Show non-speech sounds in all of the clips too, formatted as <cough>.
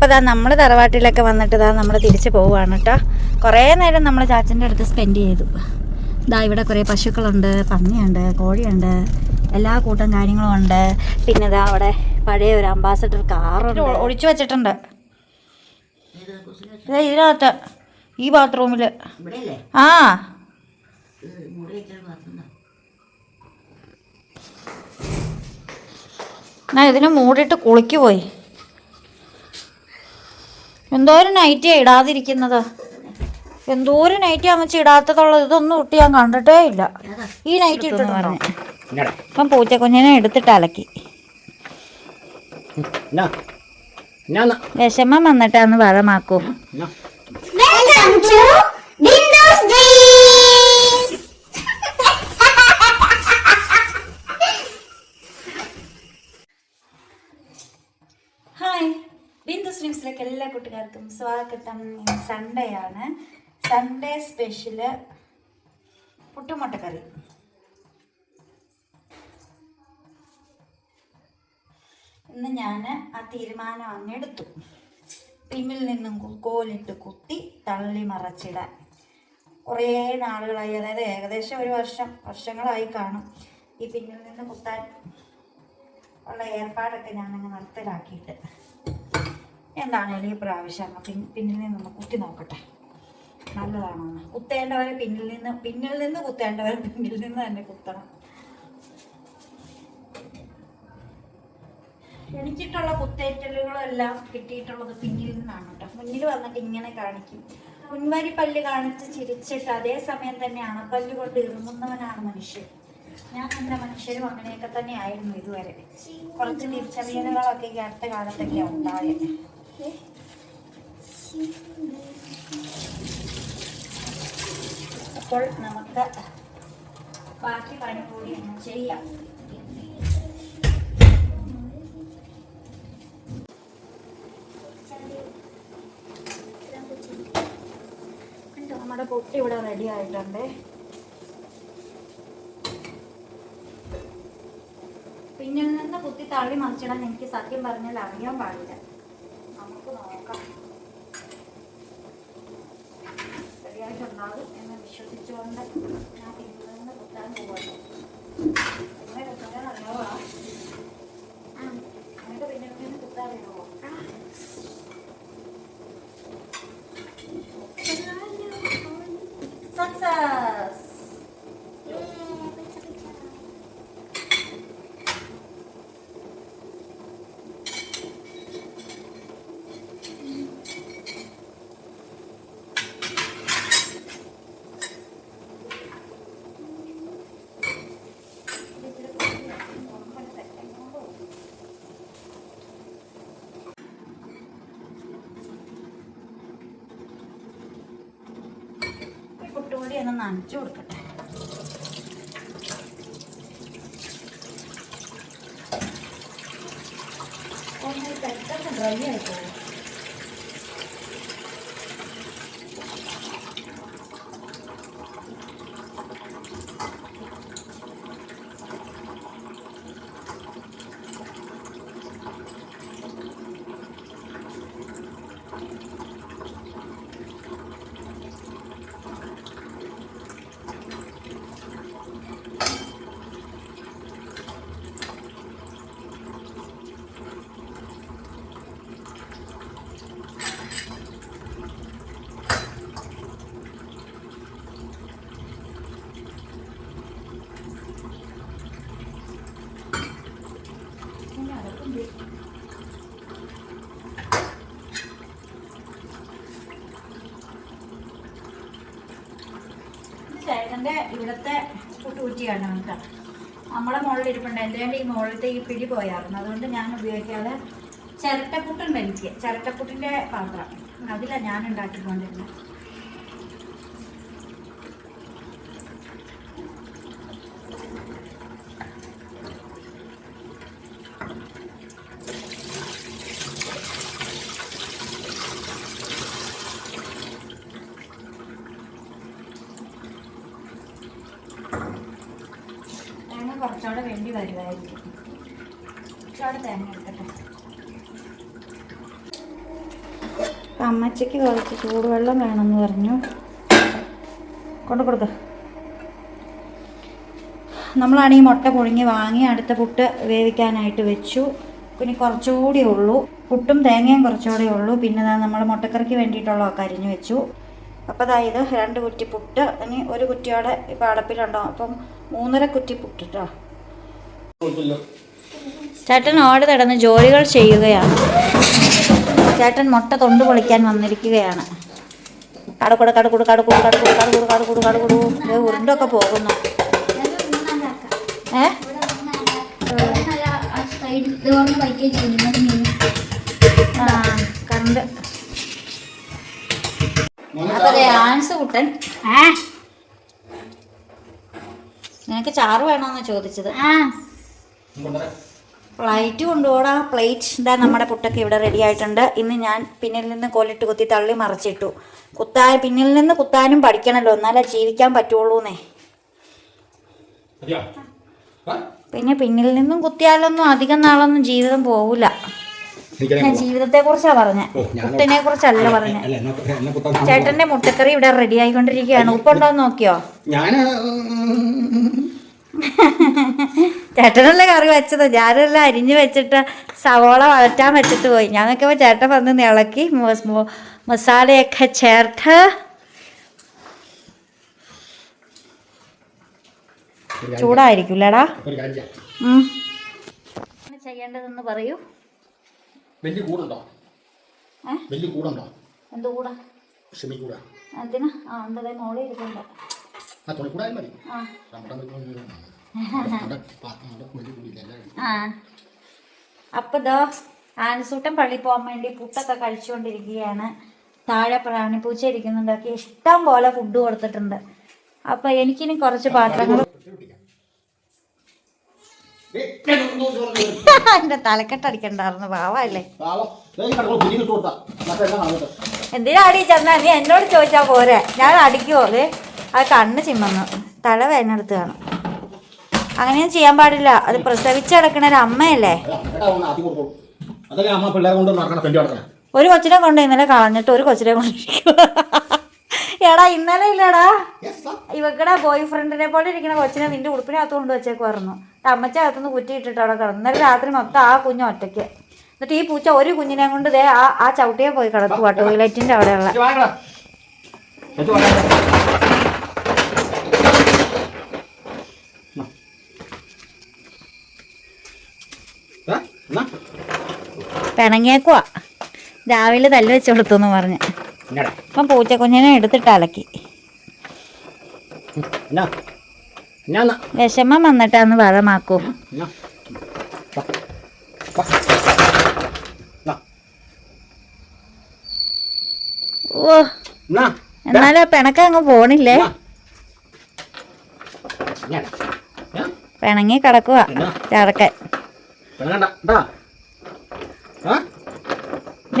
അപ്പോൾ ഇതാ നമ്മൾ തറവാട്ടിലൊക്കെ വന്നിട്ട് ഇതാ നമ്മൾ തിരിച്ച് പോവുകയാണ് കേട്ടോ കുറേ നേരം നമ്മൾ ചാച്ചന്റെ അടുത്ത് സ്പെൻഡ് ചെയ്തു. ഇതാ ഇവിടെ കുറേ പശുക്കളുണ്ട് പന്നിയുണ്ട് കോഴിയുണ്ട് എല്ലാ കൂട്ടം കാര്യങ്ങളും ഉണ്ട്. പിന്നെ ഇതാ അവിടെ പഴയ ഒരു അംബാസഡർ കാറുണ്ട് ഒഴിച്ചു വെച്ചിട്ടുണ്ട്. ഇതിനകത്ത് ഈ ബാത്റൂമിൽ ആ. ഞാൻ ഇതിന് മൂടിയിട്ട് കുളിക്ക് പോയി എന്തോരം നൈറ്റിയാ ഇടാതിരിക്കുന്നത്? എന്തോരം നൈറ്റി അമ്മച്ചി ഇടാത്തതുള്ളത് ഇതൊന്നും ഇട്ട് ഞാൻ കണ്ടിട്ടേ ഇല്ല. ഈ നൈറ്റി ഇട്ടെന്ന് പറഞ്ഞു അപ്പം പൂച്ച പൂച്ചക്കുഞ്ഞിനെ എടുത്തിട്ട് അലക്കി. വിഷമം വന്നിട്ട് അന്ന് വഴമാക്കൂ എന്നാ Welcome to Windows Dreams! ഹായ് ബിന്ദു സ്ട്രീംസിലേക്ക് എല്ലാ കൂട്ടുകാർക്കും സ്വാഗതം. ഇന്ന് സൺഡേ ആണ്. സൺഡേ സ്പെഷ്യൽ പുട്ടുമുട്ടക്കറി. ഇന്ന് ഞാൻ ആ തീരുമാനം അങ്ങെടുത്തു എടുത്തു. നിന്നും കോലിട്ട് കുത്തി തള്ളി മറച്ചിടാൻ. കുറേ നാളുകളായി. അതായത് ഏകദേശം ഒരു വർഷം വർഷങ്ങളായി കാണും ഈ പിന്നിൽ നിന്ന് കുത്താൻ ഉള്ള ഏർപ്പാടൊക്കെ ഞാനങ്ങ് നിർത്തലാക്കിയിട്ട് എന്താണേലും ഈ പ്രാവശ്യം? പിന്നിൽ നിന്ന് കുത്തി നോക്കട്ടെ. നല്ലതാണോ? കുത്തേണ്ടവരെ പിന്നിൽ നിന്ന് പിന്നിൽ നിന്ന് കുത്തേണ്ടവരെ പിന്നിൽ നിന്ന് തന്നെ കുത്തണം. എനിക്കിട്ടുള്ള കുത്തേറ്റലുകളെല്ലാം കിട്ടിയിട്ടുള്ളത് പിന്നിൽ നിന്നാണ് കേട്ടോ. മുന്നിൽ വന്നിട്ട് ഇങ്ങനെ കാണിക്കും. മുൻവരി പല്ല് കാണിച്ച് ചിരിച്ചിട്ട് അതേ സമയം തന്നെ അണപ്പല്ല് കൊണ്ട് മനുഷ്യൻ. ഞാൻ എന്റെ മനുഷ്യരും അങ്ങനെയൊക്കെ തന്നെ ആയിരുന്നു ഇതുവരെ. കുറച്ച് തിരിച്ചറിയലുകളൊക്കെ ഈ അടുത്ത കാലത്തൊക്കെ ഉണ്ടായത്. അപ്പോൾ നമുക്ക് ബാക്കി പണി കൂടി ചെയ്യാം. നമ്മുടെ പൊട്ടി ഇവിടെ റെഡി ആയിട്ടുണ്ട്. പിന്നിൽ നിന്ന് കുത്തി തള്ളി മറിച്ചിടാൻ? എനിക്ക് സത്യം പറഞ്ഞാൽ അറിയാൻ പാടില്ല നമുക്ക് നോക്കാം ശരിയായിട്ടുണ്ടാകും എന്ന് വിശ്വസിച്ചുകൊണ്ട് ഞാൻ പിന്നിൽ നിന്ന് കുത്താൻ പോകുന്നു എങ്ങനെ കുത്താൻ അറിയാവോ എന്നിട്ട് പിന്നിൽ നിന്ന് കുത്താൻ അറിയാവോ സക്സസ് ഈ പുട്ടുപൊടി നനച്ചു കൊടുക്കട്ടെ. പെട്ടെന്ന് ഡ്രൈ ആയി പോകും ഇനി അടക്കം ചെയ്യും. ഇത് ഇവിടുത്തെ പുട്ടുകുറ്റിയാണ് നമുക്ക് നമ്മളെ മുകളിൽ ഇരിപ്പുണ്ട്. എന്റെ ഈ മുകളിലത്തെ ഈ പിടി പോയായിരുന്നു. അതുകൊണ്ട് ഞാൻ ഉപയോഗിക്കാതെ ചിരട്ടക്കുട്ടുണ്ട് എനിക്ക്. ചിരട്ടക്കുട്ടിന്റെ പാത്രം. അതിലാണ് ഞാൻ ഉണ്ടാക്കിക്കൊണ്ടിരുന്നത് തേങ്ങ കുറച്ചുകൂടെ വേണ്ടി വരുമായിരിക്കും കുറച്ചുകൂടെ തേങ്ങ എടുക്കട്ടെ അമ്മച്ചിക്ക് കുറച്ച് ചൂടുവെള്ളം വേണമെന്ന് പറഞ്ഞു. കൊണ്ടു കൊടുക്ക. നമ്മളാണ് ഈ മുട്ട പുഴുങ്ങി വാങ്ങി അടുത്ത പുട്ട് വേവിക്കാനായിട്ട് വെച്ചു. പിന്നെ കുറച്ചുകൂടി ഉള്ളൂ. പുട്ടും തേങ്ങയും കുറച്ചുകൂടി ഉള്ളൂ. പിന്നെ നമ്മൾ മുട്ടക്കറിക്ക് വേണ്ടിയിട്ടുള്ളതൊക്കെ അരിഞ്ഞു വെച്ചു. അപ്പോൾ അതായത് രണ്ട് കുറ്റി പുട്ട്. ഇനി ഒരു കുറ്റിയോടെ ഇപ്പം അടപ്പിലുണ്ടോ? അപ്പം മൂന്നര കുറ്റി പുട്ട് കേട്ടോ ചേട്ടൻ ഓട് തടന്ന് ജോലികൾ ചെയ്യുകയാണ്. ചേട്ടൻ മുട്ട തൊണ്ട് പൊളിക്കാൻ വന്നിരിക്കുകയാണ്. കടക്കൂടെ കടക്കൂട് കടക്കൂട് കടക്കൂട് കടക്കൂട് കടക്കൂട് കടക്കൂട്. ഉരുണ്ടൊക്കെ പോകുന്നു. ഏ? ആ കണ്ട് അപ്പൊ അതെ ആൻസ് കുട്ടൻ. നിനക്ക് ചാറ് വേണോന്നാ ചോദിച്ചത്? പ്ലേറ്റ് കൊണ്ടുപോടാ. പ്ലേറ്റ് ഇതാ നമ്മുടെ പുട്ടൊക്കെ ഇവിടെ റെഡി ആയിട്ടുണ്ട്. ഇന്ന് ഞാൻ പിന്നിൽ നിന്ന് കോലിട്ട് കുത്തി തള്ളി മറിച്ചിട്ടു. കുത്താൻ പിന്നിൽ നിന്ന് കുത്താനും പഠിക്കണല്ലോ. എന്നാലേ ജീവിക്കാൻ പറ്റുള്ളൂന്നേ? പിന്നെ പിന്നിൽ നിന്നും കുത്തിയാലൊന്നും അധികം നാളൊന്നും ജീവിതം പോവില്ല ഞാൻ ജീവിതത്തെ കുറിച്ചാ പറഞ്ഞ. കുത്തിനെ കുറിച്ചല്ല പറഞ്ഞ. ചേട്ടന്റെ മുട്ടക്കറി ഇവിടെ റെഡി ആയിക്കൊണ്ടിരിക്കുകയാണ്. ഉപ്പുണ്ടോന്ന് നോക്കിയോ? ഞാൻ ചേട്ടനല്ലേ കറി വെച്ചത്? ഞാനെല്ലാം അരിഞ്ഞു വെച്ചിട്ട് സവോള വഴറ്റാൻ വെച്ചിട്ട് പോയി. ഞാൻ നോക്കിയപ്പോൾ ചേട്ടൻ വന്ന് ഇളക്കി മസാലയൊക്കെ ചേർത്ത്. ചൂടായിരിക്കില്ലടാ ചെയ്യേണ്ടതെന്ന് പറയൂ. വലിയ കൂടുണ്ടോ? വലിയ കൂടുണ്ടോ? എന്ത് കൂടാ? ക്ഷമിക്കൂടാ എന്തിനാ? ആ എന്തേ മോളിൽ ഇരിക്കണ്ടോ ആ തുണിക്കൂടായാലും മതി. ആ. നമ്മുടെ ആ. അപ്പൊ ദോ ആനസൂട്ടൻ പള്ളി പോകാൻ വേണ്ടി പുട്ടൊക്കെ കഴിച്ചുകൊണ്ടിരിക്കുകയാണ്. താഴെ പ്രാണിപ്പൂച്ച ഇരിക്കുന്നുണ്ട്. ഇഷ്ടം പോലെ ഫുഡ് കൊടുത്തിട്ടുണ്ട്. അപ്പൊ എനിക്കിനി കുറച്ച് പാത്രങ്ങൾ <laughs> എന്റെ തലക്കെട്ടടിക്കണ്ടായിരുന്നു പാവല്ലേ? എന്തിനാ അടി ചെന്നാ? നീ എന്നോട് ചോദിച്ചാ പോരെ. ഞാൻ അടിക്കുമോ അത് അത് കണ്ണ് ചിമ്മന്നു. തല വേനെടുത്ത് കാണും. അങ്ങനെയൊന്നും ചെയ്യാൻ പാടില്ല. അത് പ്രസവിച്ച് കിടക്കണ ഒരു അമ്മയല്ലേ? ഒരു കൊച്ചിനെ കൊണ്ട് ഇന്നലെ കളഞ്ഞിട്ട് ഒരു കൊച്ചിനെ കൊണ്ട് എടാ ഇന്നലെ ഇല്ലടാ. ഇവക്കടെ ബോയ് ഫ്രണ്ടിനെ പോലെ ഇരിക്കുന്ന കൊച്ചിനെ നിന്റെ ഉടുപ്പിനകത്ത് കൊണ്ട് വെച്ചേക്കുമായിരുന്നു അമ്മച്ച അകത്തുനിന്ന് കുറ്റി ഇട്ടിട്ട് അവിടെ കിടന്നു. ഇന്നലെ രാത്രി മൊത്തം ആ കുഞ്ഞ് ഒറ്റയ്ക്ക്. എന്നിട്ട് ഈ പൂച്ച ഒരു കുഞ്ഞിനെ കൊണ്ട് ദേ ആ ആ ചവിട്ടിയെ പോയി കിടക്കുക ടോയ്ലറ്റിന്റെ അവിടെയുള്ള. പിണങ്ങിയേക്കുവാ. രാവിലെ തല്ല് വെച്ച് കൊടുത്തു എന്ന് പറഞ്ഞ്. അപ്പം പൂച്ച പൂച്ചക്കുഞ്ഞിനെ എടുത്തിട്ട് അലക്കി. വിഷമം വന്നിട്ടാന്ന് വളമാക്കൂ. ഓ എന്നാ? എന്നാലും പിണക്കം അങ്ങ് പോണില്ലേ? പിണങ്ങി കിടക്കുക ചടക്കൻ പിണങ്ങണ്ട കേട്ടാ ആ ഇനി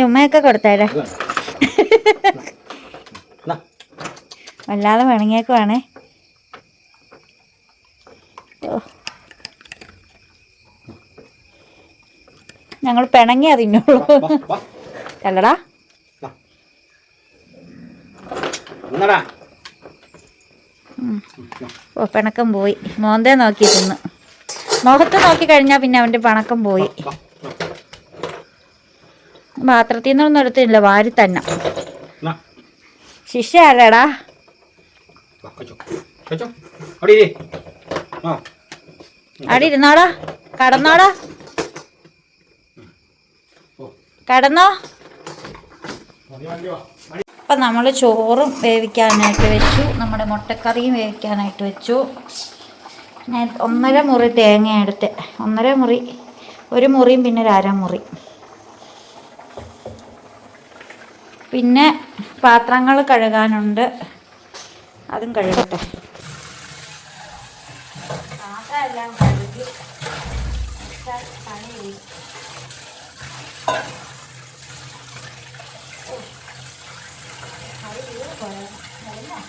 ഉമ്മയൊക്കെ കൊടുത്തേരെ വല്ലാതെ പിണങ്ങിയേക്കുവാണേ വേണേ ഞങ്ങൾ പിണങ്ങിയാ തിന്നുള്ളൂ. അല്ലടാ. ഓ പിണക്കം പോയി. മോന്തേ നോക്കി തിന്നു. മുഖത്ത് നോക്കി കഴിഞ്ഞാൽ പിന്നെ അവന്റെ പണക്കം പോയി. പാത്രത്തിൽ നിന്നൊന്നും എടുത്തില്ല വാരി തന്നെ. ശിഷ്യ ആരാടാ? അവിടെ ഇരുന്നോടാ കടന്നോടാ. കടന്നോ. അപ്പം നമ്മൾ ചോറും വേവിക്കാനായിട്ട് വെച്ചു നമ്മുടെ മുട്ടക്കറിയും വേവിക്കാനായിട്ട് വെച്ചു. ഒന്നര മുറി തേങ്ങ എടുത്ത് ഒന്നര മുറി ഒരു മുറിയും പിന്നെ ഒരു അരമുറി പിന്നെ പാത്രങ്ങൾ കഴുകാനുണ്ട്. അതും കഴുകട്ടെ. പാത്രമെല്ലാം കഴുകി വെച്ചാൽ പണി ചെയ്യും. അത് തീരെ പോരാ. കഴിഞ്ഞോ?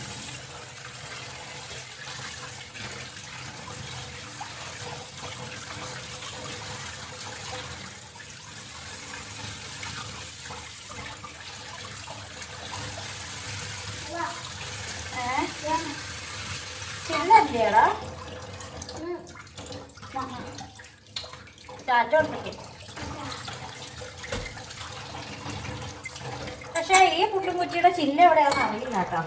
ഇല്ലടാ ചാറ്റോട്ടിക്ക് പക്ഷേ ഈ പുട്ടുംകുച്ചിയുടെ ചില്ല എവിടെയാണെന്ന് അറിയില്ല കേട്ടോ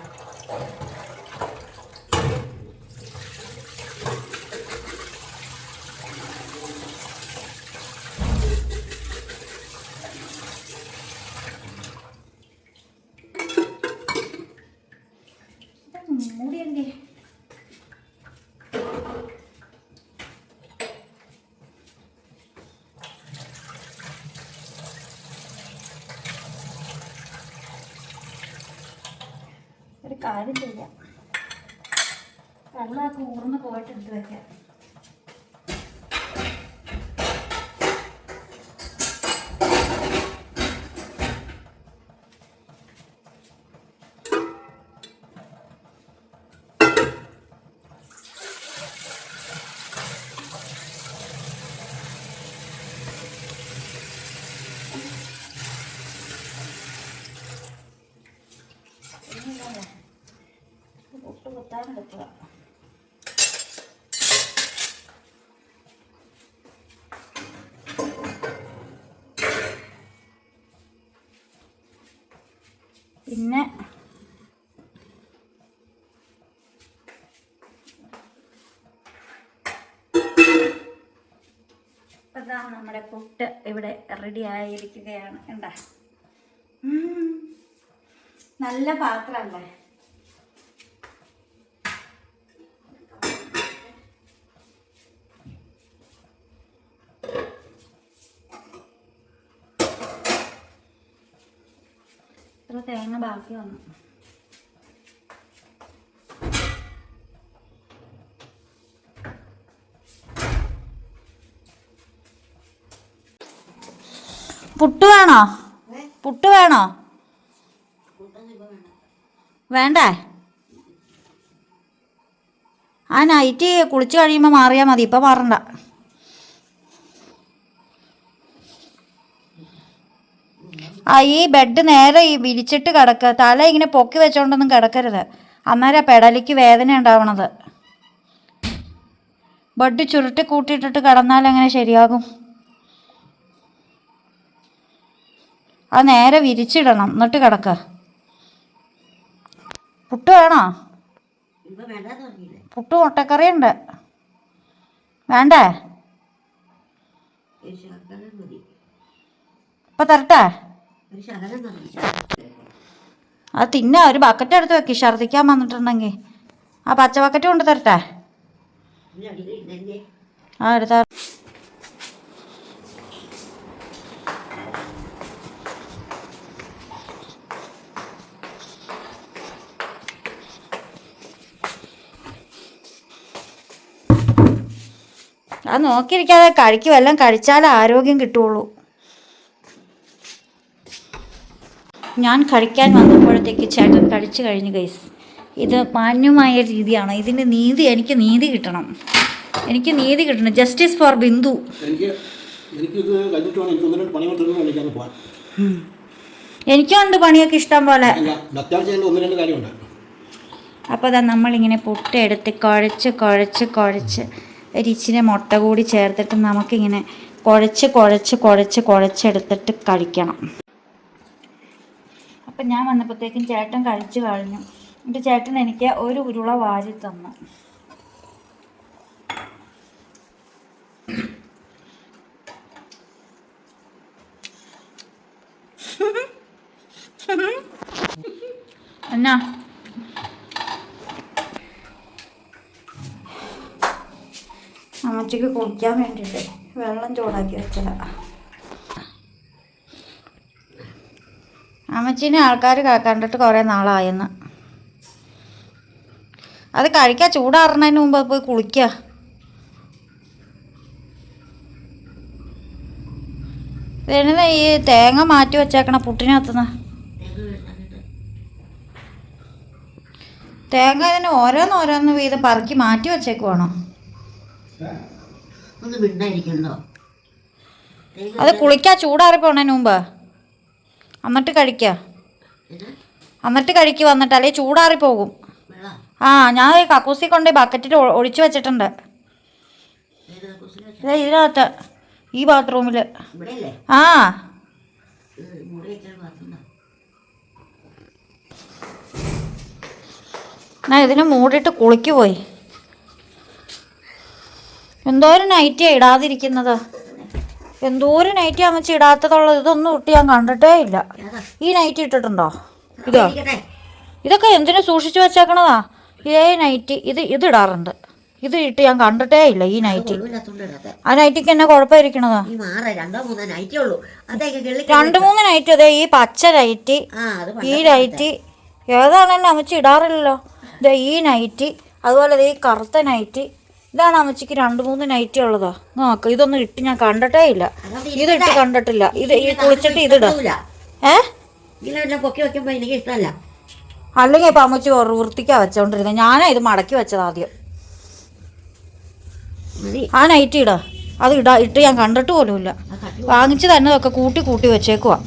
മൂടി എന്തി ഒരു കാര്യം ചെയ്യാം വെള്ളമൊക്കെ ഊർന്ന് പോയിട്ട് എടുത്ത് വെക്കാം പൊട്ട് കുത്താൻ എടുക്കുക പിന്നെ അതാ നമ്മുടെ പുട്ട് ഇവിടെ റെഡി ആയിരിക്കുകയാണ്. എന്താ നല്ല പാത്രമല്ലേ ഇത്ര തേങ്ങ ബാക്കി വന്നു പുട്ട് വേണോ? പുട്ട് വേണോ? വേണ്ടേ? ആ നൈറ്റ് കുളിച്ച് കഴിയുമ്പോൾ മാറിയാൽ മതി. ഇപ്പം മാറണ്ട. ആ ഈ ബെഡ് നേരെ ഈ വിരിച്ചിട്ട് കിടക്കുക തല ഇങ്ങനെ പൊക്കി വെച്ചോണ്ടൊന്നും കിടക്കരുത്. അന്നേരം പെടലിക്ക് വേദന ഉണ്ടാവണത്. ബെഡ് ചുരുട്ടി കൂട്ടിയിട്ടിട്ട് കിടന്നാൽ എങ്ങനെ ശരിയാകും? അത് നേരെ വിരിച്ചിടണം. എന്നിട്ട് കിടക്ക. പുട്ട് വേണോ? പുട്ട് മുട്ടക്കറി ഉണ്ട് വേണ്ടേ ഇപ്പൊ തരട്ടെ? അത് തിന്നാ. ഒരു ബക്കറ്റ് എടുത്ത് വെക്കി. ഛർദിക്കാൻ വന്നിട്ടുണ്ടെങ്കിൽ ആ പച്ച ബക്കറ്റ് കൊണ്ട് തരട്ടെ. ആ എടുത്താ അത് നോക്കിയിരിക്കാതെ കഴിക്കും എല്ലാം കഴിച്ചാലേ ആരോഗ്യം കിട്ടുള്ളൂ. ഞാൻ കഴിക്കാൻ വന്നപ്പോഴത്തേക്ക് ചേട്ടൻ കഴിച്ചു കഴിഞ്ഞു ഗൈസ് ഇത് മാന്യമായ രീതിയാണ്. ഇതിന് നീതി എനിക്ക് നീതി കിട്ടണം. എനിക്ക് നീതി കിട്ടണം. Justice for Bindu. എനിക്കുണ്ട് പണിയൊക്കെ ഇഷ്ടം പോലെ. അപ്പോൾ അതാ നമ്മളിങ്ങനെ പുട്ടെടുത്ത് കുഴച്ച് കുഴച്ച് കുഴച്ച് ഒരു ഇച്ചിരി മുട്ട കൂടി ചേർത്തിട്ട് നമുക്കിങ്ങനെ കുഴച്ച് കുഴച്ച് കുഴച്ച് കുഴച്ചെടുത്തിട്ട് കഴിക്കണം. അപ്പം ഞാൻ വന്നപ്പോഴത്തേക്കും ചേട്ടൻ കഴിച്ചു കഴിഞ്ഞു. എന്നിട്ട് ചേട്ടൻ എനിക്ക് ഒരു ഉരുള വാരി തന്നു. എന്നാ അമ്മച്ചിക്ക് കുടിക്കാൻ വേണ്ടിയിട്ട് വെള്ളം ചൂടാക്കി വെച്ചതാ. അമ്മച്ചീനെ ആൾക്കാർ കണ്ടിട്ട് കുറേ നാളായെന്ന്. അത് കഴിക്കാൻ ചൂടാറുന്നതിന് മുമ്പ് പോയി കുളിക്കുക ഇതിന് ഈ തേങ്ങ മാറ്റി വെച്ചേക്കണ പുട്ടിനകത്തുനിന്ന്. തേങ്ങ ഇതിന് ഓരോന്നോരോന്ന് വീതം പറക്കി മാറ്റി വെച്ചേക്കുവാണോ അത് കുളിക്കാൻ ചൂടാറി പോണതിന് മുമ്പ്. എന്നിട്ട് കഴിക്കുക ഇത് എന്നിട്ട് കഴിക്കുക വന്നിട്ട്. അല്ലെങ്കിൽ ചൂടാറി പോകും. ആ ഞാൻ കക്കൂസി കൊണ്ട് ബക്കറ്റിൽ ഒഴിച്ചു വെച്ചിട്ടുണ്ട്. വെച്ചേ? ഇതിനകത്ത്. ഈ ബാത്റൂമിൽ ആ. ഇത് ഞാൻ ഇതിന് മൂടിയിട്ട് കുളിക്ക് പോയി. എന്തോരം നൈറ്റിയാണ് ഇടാതിരിക്കുന്നത്. എന്തോരം നൈറ്റി അമ്മച്ചി ഇടാത്തതുള്ളത് ഇതൊന്നും ഇട്ട് ഞാൻ കണ്ടിട്ടേ ഇല്ല. ഈ നൈറ്റി ഇട്ടിട്ടുണ്ടോ? ഇതോ? ഇതൊക്കെ എന്തിനു സൂക്ഷിച്ചു വെച്ചേക്കണതാ? ഇതേ നൈറ്റി ഇത് ഇത് ഇടാറുണ്ട്. ഇത് ഇട്ട് ഞാൻ കണ്ടിട്ടേ ഇല്ല ഈ നൈറ്റി ആ നൈറ്റിക്ക് എന്നെ കുഴപ്പമായിരിക്കണതാ? രണ്ടു മൂന്നോ നൈറ്റേ അതെ ഈ പച്ച നൈറ്റി ഈ നൈറ്റി ഏതാണെന്നെ അമ്മച്ചി ഇടാറില്ലല്ലോ? ദേ ഈ നൈറ്റി അതുപോലെ ഈ കറുത്ത നൈറ്റി ഇതാണ് അമ്മച്ചിക്ക് രണ്ട് മൂന്ന് നൈറ്റി ഉള്ളതാ. നോക്ക് ഇതൊന്നും ഇട്ട് ഞാൻ കണ്ടിട്ടേ ഇല്ല. ഇതിട്ട് കണ്ടിട്ടില്ല. ഇത് ഈ കുളിച്ചിട്ട് ഇതിടാ. ഏ? അല്ലെങ്കിൽ ഇപ്പം അമ്മച്ചി വൃത്തിക്കാ വെച്ചോണ്ടിരുന്നത് ഞാനാ ഇത് മടക്കി വെച്ചത് ആദ്യം. ആ നൈറ്റി ഇടാ. അത് ഇടാ ഇട്ട് ഞാൻ കണ്ടിട്ട് പോലുമില്ല വാങ്ങിച്ചു തന്നതൊക്കെ കൂട്ടി കൂട്ടി വെച്ചേക്കുവാ.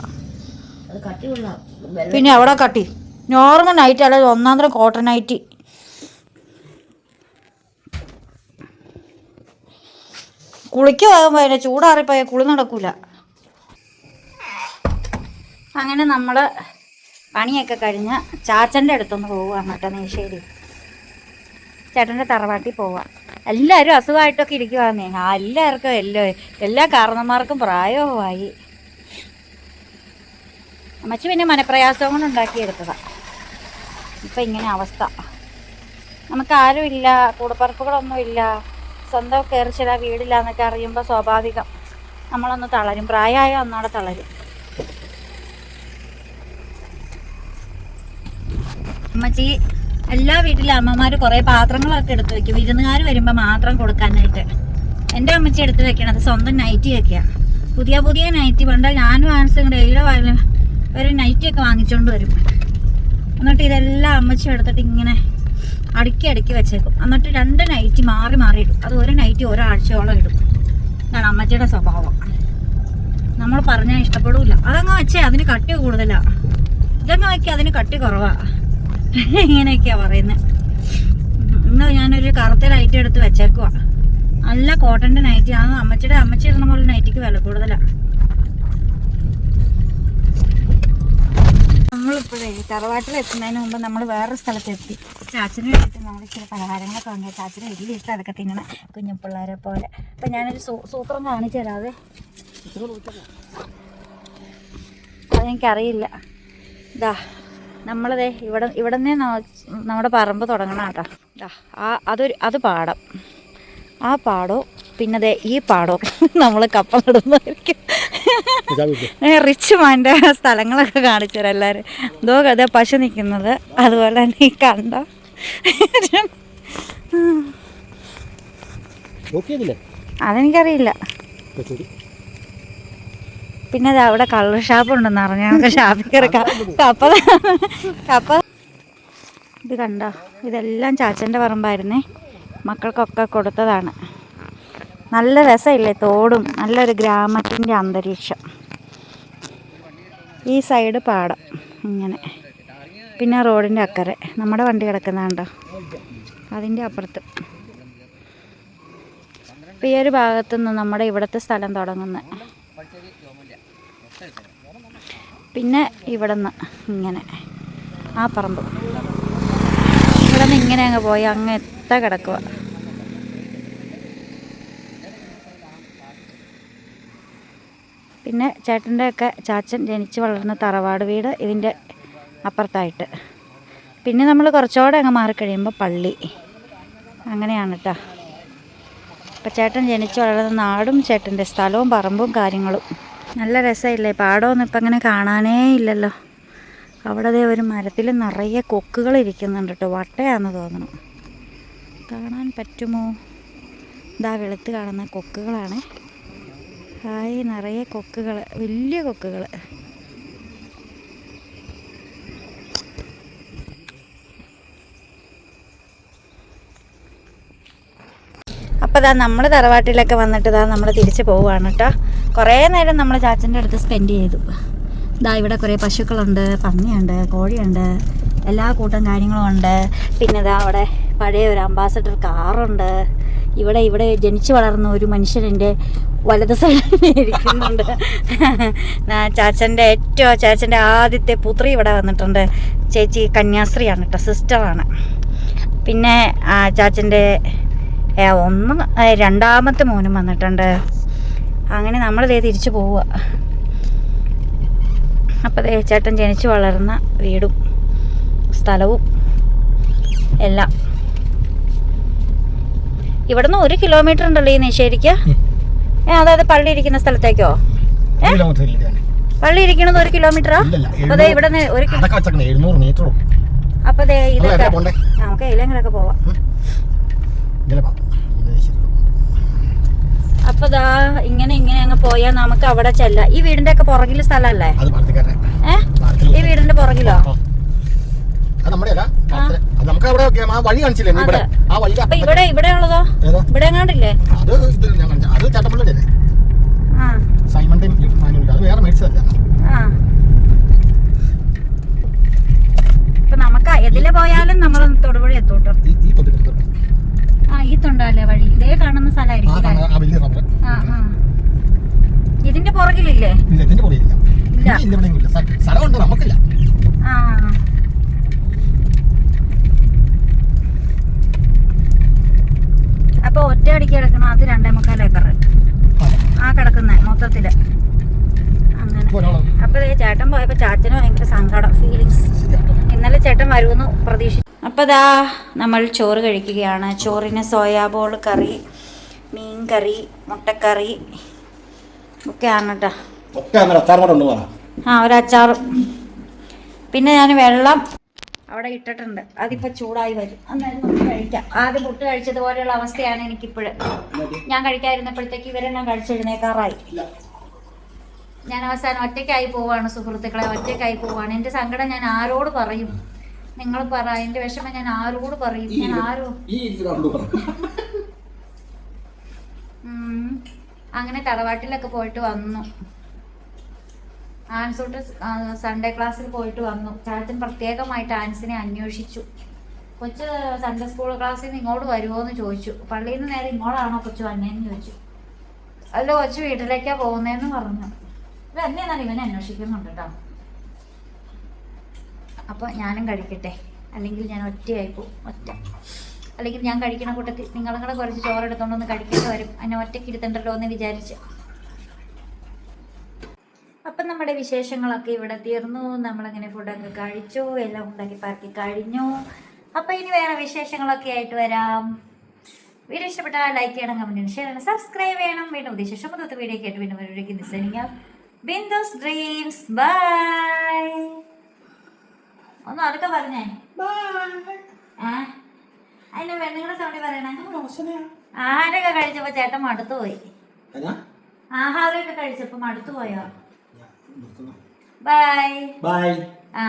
പിന്നെ അവിടെ കട്ടി? നോർമൽ നൈറ്റ് അല്ല ഒന്നാം തരം കോട്ടൺ നൈറ്റി കുളിക്ക് പോകുമ്പോൾ അതിനെ ചൂടാറിപ്പോയ കുളി നടക്കൂല. അങ്ങനെ നമ്മൾ പണിയൊക്കെ കഴിഞ്ഞ് ചാച്ചന്റെ അടുത്തൊന്ന് പോവുകയാണ് കേട്ടോ നീശേരി ചേട്ടന്റെ തറവാട്ടിൽ പോവാം. എല്ലാവരും അസുഖമായിട്ടൊക്കെ ഇരിക്കുവാന്നേ. എല്ലാവർക്കും എല്ലാ എല്ലാ കാരണന്മാർക്കും പ്രായവുമായി. അമ്മച്ചി പിന്നെ മനപ്രയാസം കൊണ്ട് ഉണ്ടാക്കിയെടുത്തതാണ് ഇപ്പം ഇങ്ങനെ അവസ്ഥ. നമുക്ക് ആരുമില്ല കൂടപ്പറപ്പുകളൊന്നും ഇല്ല സ്വന്തം കയറിച്ചില്ല വീടില്ലാന്നൊക്കെ അറിയുമ്പോൾ സ്വാഭാവികം. നമ്മളൊന്ന് തളരും. പ്രായമായ ഒന്നോടെ തളരും. അമ്മച്ചി എല്ലാ വീട്ടിലും അമ്മമാർ കുറേ പാത്രങ്ങളൊക്കെ എടുത്ത് വെക്കും. വിരുന്നുകാർ വരുമ്പോൾ മാത്രം കൊടുക്കാനായിട്ട്. എന്റെ അമ്മച്ചി എടുത്ത് വെക്കണത് സ്വന്തം നൈറ്റിയൊക്കെയാണ് പുതിയ പുതിയ നൈറ്റി പണ്ട് ഞാനും ആൻസും ഡെയിലി ഒരു നൈറ്റിയൊക്കെ വാങ്ങിച്ചുകൊണ്ട് വരും. എന്നിട്ട് ഇതെല്ലാം അമ്മച്ചി എടുത്തിട്ട് ഇങ്ങനെ അടുക്കി അടുക്കി വെച്ചേക്കും. എന്നിട്ട് രണ്ട് നൈറ്റ് മാറി മാറി ഇടും. അത് ഒരു നൈറ്റ് ഒരാഴ്ചയോളം ഇടും. ഇതാണ് അമ്മച്ചിയുടെ സ്വഭാവം. നമ്മൾ പറഞ്ഞാൽ ഇഷ്ടപ്പെടില്ല അതങ്ങ് വെച്ചേ അതിന് കട്ടി കൂടുതലാ. ഇതങ്ങ് വയ്ക്കുക അതിന് കട്ടി കുറവാ. ഇങ്ങനെയൊക്കെയാ പറയുന്നത് ഇന്ന് ഞാനൊരു കറുത്ത ലൈറ്റ് എടുത്ത് വെച്ചേക്കുവാ. നല്ല കോട്ടന്റെ നൈറ്റി ആണ് അമ്മച്ചിയുടെ അമ്മച്ചി ഇടുന്ന പോലെ നൈറ്റിക്ക് വില കൂടുതലാ. നമ്മളിപ്പോഴേ തറവാട്ടിൽ എത്തുന്നതിന് മുമ്പ് നമ്മൾ വേറൊരു സ്ഥലത്തെത്തി. ചാച്ചന് വേണ്ടിയിട്ട് നമ്മൾ ചില പലഹാരങ്ങളൊക്കെ വാങ്ങി ചാച്ചന് വലിയ ഇഷ്ടം അതൊക്കെ തിന്നണം കുഞ്ഞു പിള്ളേരെ പോലെ. അപ്പം ഞാനൊരു സൂത്രം കാണിച്ചു തരാതെ അതെനിക്കറിയില്ല ഇതാ നമ്മളതേ ഇവിടെ ഇവിടെ നിന്ന് നമ്മുടെ പറമ്പ് തുടങ്ങണം കേട്ടോ. ഇതാ ആ അതൊരു അത് പാടം. ആ പാടോ പിന്നെ ദേ ഈ പാടോ നമ്മൾ കപ്പ റിച്ച് മാന്റെ സ്ഥലങ്ങളൊക്കെ കാണിച്ചു തരാം എല്ലാവരും എന്തോ കഥ പശു നിൽക്കുന്നത്. അതുപോലെ തന്നെ ഈ കണ്ട. അതെനിക്കറിയില്ല. പിന്നെ അത് അവിടെ കളർ ഷാപ്പ് ഉണ്ടെന്ന് അറിഞ്ഞാൽ നമുക്ക് ഷാപ്പിൽ കയറി കപ്പ കപ്പ ഇത് കണ്ടോ? ഇതെല്ലാം ചാച്ചന്റെ പറമ്പായിരുന്നേ. മക്കൾക്കൊക്കെ കൊടുത്തതാണ്. നല്ല രസമില്ലേ തോടും നല്ലൊരു ഗ്രാമത്തിന്റെ അന്തരീക്ഷം. ഈ സൈഡ് പാടം ഇങ്ങനെ. പിന്നെ റോഡിന്റെ അക്കരെ നമ്മുടെ വണ്ടി കിടക്കുന്ന കണ്ടോ അതിന്റെ അപ്പുറത്ത്. ഇപ്പം ഈ ഒരു ഭാഗത്തുനിന്ന് നമ്മുടെ ഇവിടുത്തെ സ്ഥലം തുടങ്ങുന്നത് പിന്നെ ഇവിടെ നിന്ന് ഇങ്ങനെ ആ പറമ്പ്. ഇവിടെ നിന്ന് ഇങ്ങനെ അങ്ങ് പോയി അങ്ങ് എത്ത കിടക്കുക പിന്നെ ചേട്ടന്റെയൊക്കെ ചാച്ചൻ ജനിച്ച് വളർന്ന തറവാട് വീട് ഇതിന്റെ അപ്പുറത്തായിട്ട്. പിന്നെ നമ്മൾ കുറച്ചുകൂടെ അങ്ങ് മാറിക്കഴിയുമ്പോൾ പള്ളി. അങ്ങനെയാണ് കേട്ടോ. അപ്പം ചേട്ടൻ ജനിച്ച് വളർന്ന നാടും ചേട്ടന്റെ സ്ഥലവും പറമ്പും കാര്യങ്ങളും. നല്ല രസമില്ലേ പാടമൊന്നും ഇപ്പം അങ്ങനെ കാണാനേ ഇല്ലല്ലോ. അവിടെ ഒരു മരത്തിൽ നിറയെ കൊക്കുകൾ ഇരിക്കുന്നുണ്ട് കേട്ടോ. വട്ടയാണെന്ന് തോന്നുന്നു. കാണാൻ പറ്റുമോ? ഇതാ വെളുത്ത് കാണുന്ന കൊക്കുകളാണ്. ഹായ് നിറയെ കൊക്കുകൾ വലിയ കൊക്കുകൾ അപ്പോൾ ഇതാ നമ്മൾ തറവാട്ടിലൊക്കെ വന്നിട്ട് ഇതാ നമ്മൾ തിരിച്ച് പോവുകയാണ് കേട്ടോ കുറേ നേരം നമ്മൾ ചാച്ചന്റെ അടുത്ത് സ്പെൻഡ് ചെയ്തു. ഇതാ ഇവിടെ കുറേ പശുക്കളുണ്ട് പന്നിയുണ്ട് കോഴിയുണ്ട് എല്ലാ കൂട്ടം കാര്യങ്ങളും ഉണ്ട്. പിന്നെ ഇതാ അവിടെ പഴയ ഒരു അംബാസഡർ കാറുണ്ട് ഇവിടെ ഇവിടെ ജനിച്ചു വളർന്ന ഒരു മനുഷ്യൻ എന്റെ വലത് സൈഡിലിരിക്കുന്നുണ്ട് <laughs> ചാച്ചന്റെ ഏറ്റവും ചാച്ചന്റെ ആദ്യത്തെ പുത്രി ഇവിടെ വന്നിട്ടുണ്ട്. ചേച്ചി കന്യാസ്ത്രീയാണ് കേട്ടോ സിസ്റ്ററാണ് പിന്നെ ചാച്ചന്റെ ഒന്ന് രണ്ടാമത്തെ മോനും വന്നിട്ടുണ്ട്. അങ്ങനെ നമ്മൾ ദേ തിരിച്ചു പോവുക. അപ്പോൾ ചേട്ടൻ ജനിച്ചു വളർന്ന വീടും സ്ഥലവും എല്ലാം. ഇവിടുന്ന് ഒരു കിലോമീറ്റർ ഉണ്ടല്ലോ ഈ നിശേരിക്ക ഏ അതായത് പള്ളി ഇരിക്കുന്ന സ്ഥലത്തേക്കോ? പള്ളി ഇരിക്കുന്നത് ഒരു കിലോമീറ്ററാ ദേ ഇവിടെ ഒരു അപ്പൊ ഇതൊക്കെ നമുക്ക് ഏലെങ്കിലൊക്കെ പോവാം. അപ്പൊ ദാ ഇങ്ങനെ ഇങ്ങനെ അങ്ങ് പോയാൽ നമുക്ക് അവിടെ ചെല്ല. ഈ വീടിന്റെ ഒക്കെ പുറകിൽ സ്ഥലല്ലേ അത് ഏ? ഈ വീടിന്റെ പുറകിലോ? അത് നമ്മുടെ. അത് നമുക്ക് അവിടെ ആ വഴി കാണിച്ചില്ലേ? നീ ഇവിടെ. ആ വഴി അപ്പൊ ഇവിടെ ഇവിടെ ഉള്ളതോ? ഏതാ? ഇവിടെ എങ്ങാണ്ടില്ലേ? അത് ഇത് ഞാൻ കാണിച്ച അത് ചട്ടപ്പള്ളിയുടെ ആ. സൈമൺ ടൈം മാനുവൽ അത് വേറെ മേടിച്ചതല്ല ആ. ഇപ്പൊ നമുക്ക് എതിലെ പോയാലും നമ്മൾ തൊടുപുഴ എത്തൂട്ടോ. ആ ഈ തൊണ്ടല്ലേ വഴി. ഇതേ കാണുന്ന സ്ഥലമായിരിക്കും ഇതിന്റെ പുറകിലില്ലേ? ഇല്ല ഇതിന്റെ പുറകിലില്ല. ഇല്ല. ഇല്ല ഇവിടെ ഇല്ല സ്ഥ- സ്ഥലമുണ്ട് നമുക്കില്ല ആ അപ്പൊ ഒറ്റയടിക്ക് കിടക്കണം അത് രണ്ടേ മുക്കാൽ ഏക്കർ ആ കിടക്കുന്ന മൊത്തത്തിൽ അങ്ങനെ ഇപ്പൊ ഒരാൾ അപ്പൊ ദേ ചേട്ടൻ പോയപ്പോ ചാച്ചന് ഭയങ്കര സങ്കടം ഫീലിങ്സ് ഇന്നലെ ചേട്ടൻ വരുമെന്ന് പ്രതീക്ഷിച്ചു അപ്പോൾ ദാ നമ്മൾ ചോറ് കഴിക്കുകയാണ്. ചോറിന് സോയാബോൾ കറി മീൻ കറി മുട്ടക്കറി ഒക്കെയാണ് കേട്ടോ അച്ചാർ ആ ഒരു അച്ചാറും. പിന്നെ ഞാൻ വെള്ളം അവിടെ ഇട്ടിട്ടുണ്ട്. അതിപ്പോൾ ചൂടായി വരും. അന്നേരം നമുക്ക് കഴിക്കാം. ആദ്യം പുട്ട് കഴിച്ചതുപോലെയുള്ള അവസ്ഥയാണ് എനിക്കിപ്പോഴും. ഞാൻ കഴിക്കാതിരുന്നപ്പോഴത്തേക്ക് ഇവരെല്ലാം കഴിച്ചെഴുന്നേക്കാറായി. ഞാൻ അവസാനം ഒറ്റയ്ക്കായി പോവാണ് സുഹൃത്തുക്കളെ ഒറ്റയ്ക്കായി പോവാണ്. എന്റെ സങ്കടം ഞാൻ ആരോട് പറയും? നിങ്ങൾ പറ എന്റെ വിഷമം ഞാൻ ആരോട് പറയും? ഞാൻ ആരോ. അങ്ങനെ തറവാട്ടിലൊക്കെ പോയിട്ട് വന്നു. ആൻസോട്ട് സൺഡേ ക്ലാസ്സിൽ പോയിട്ട് വന്നു. ചാച്ചൻ പ്രത്യേകമായിട്ട് ആൻസിനെ അന്വേഷിച്ചു. കൊച്ച് സൺഡേ സ്കൂൾ ക്ലാസ്സിൽ നിന്ന് ഇങ്ങോട്ട് വരുമോ എന്ന് ചോദിച്ചു. പള്ളിയിൽ നിന്ന് നേരെ ഇങ്ങോട്ടാണോ കൊച്ചു വന്നേന്ന് ചോദിച്ചു. അല്ല കൊച്ചു വീട്ടിലേക്കാ പോകുന്നതെന്ന് പറഞ്ഞു. ഇത് എന്നെയാണ് ഇവനെ അന്വേഷിക്കുന്നുണ്ട് കേട്ടോ അപ്പോൾ ഞാനും കഴിക്കട്ടെ. അല്ലെങ്കിൽ ഞാൻ ഒറ്റയായി പോകും ഒറ്റ അല്ലെങ്കിൽ ഞാൻ കഴിക്കണ കൂട്ടത്തിൽ നിങ്ങളും കൂടെ കുറച്ച് ചോറെടുത്തോണ്ടൊന്ന് കഴിക്കേണ്ടി വരും. എന്നെ ഒറ്റയ്ക്ക് ഇരുത്തണ്ടല്ലോ എന്ന് വിചാരിച്ച്. അപ്പം നമ്മുടെ വിശേഷങ്ങളൊക്കെ ഇവിടെ തീർന്നു. നമ്മളങ്ങനെ ഫുഡൊക്കെ കഴിച്ചു. എല്ലാം ഉണ്ടാക്കി പാർക്കി കഴിഞ്ഞു. അപ്പം ഇനി വേറെ വിശേഷങ്ങളൊക്കെ ആയിട്ട് വരാം. വീഡിയോ ഇഷ്ടപ്പെട്ടാൽ ലൈക്ക് ചെയ്യണം കമന്റ് ചെയ്യണം ഷെയർ ചെയ്യണം സബ്സ്ക്രൈബ് ചെയ്യണം. വീണ്ടും ഉദ്ദേശിച്ച പുറത്ത് വീഡിയോ കേട്ട് വീണ്ടും വീഡിയോയ്ക്ക് നിസ്സരിക്കാം ബിന്ദുസ് ഡ്രീംസ് ബൈ ഒന്ന് അതൊക്കെ പറഞ്ഞേ. ആ. അതിന്റെ പെണ്ണുങ്ങളുടെ സൗണ്ടി പറയണേ. ആഹാരമൊക്കെ കഴിച്ചപ്പോ ചേട്ടൻ മടുത്തു പോയി. ആഹാരമൊക്കെ കഴിച്ചപ്പോ മടുത്തു പോയോ? ബൈ ബൈ ആ.